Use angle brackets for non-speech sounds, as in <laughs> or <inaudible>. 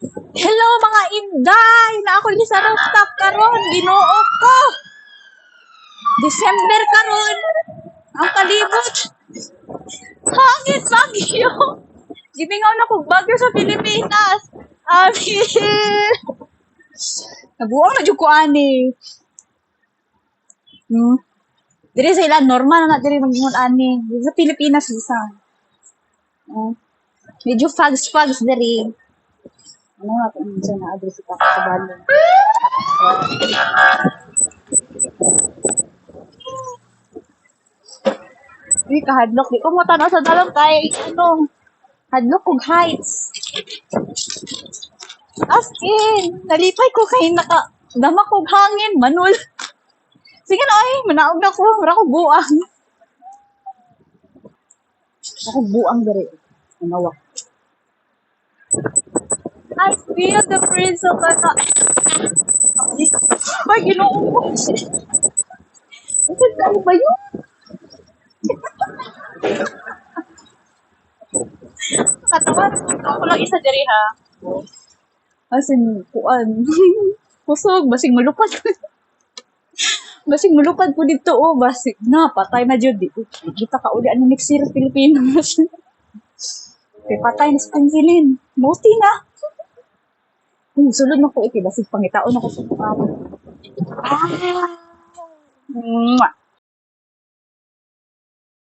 Hello mga inday! Na ako ni sa rooftop karon, Ginoo ko. December karon. Ang kalibot. Hangin bagyo. Gibingaw na kog bagyo sa Pilipinas. Amin. Nabuang na jud ko ani. Hmm. Diri sa ilan normal na diri magingon ani. Sa Pilipinas bisa. Oh. Medyo fags-fags diri. Ano nga kung minsan na-address ito sa balon. Uy, kahadlok. Di ko mo tanaw sa dalong kay, ano, hadlok kong heights. As in, nalipay ko kay naka, dama kong hangin, manul. Sige na ay, manaog na ko, wala ko buang. Ako buang diri. Nangawa. I feel the breeze of the Ay, ginoo ko. Ano ba yun? Katawan, ako lang isa diri ha. As in, kuan. <laughs> Kusog, basing malupad. basing malupad po dito, oh. Basig na, patay na dyan. Kita ka uli, ano next year, Pilipinas. <laughs> Kay patay na sa pangilin. Muti na. Hmm, sulod na ko iti, basig pangitaon ako sa ko. Ah! Mwah!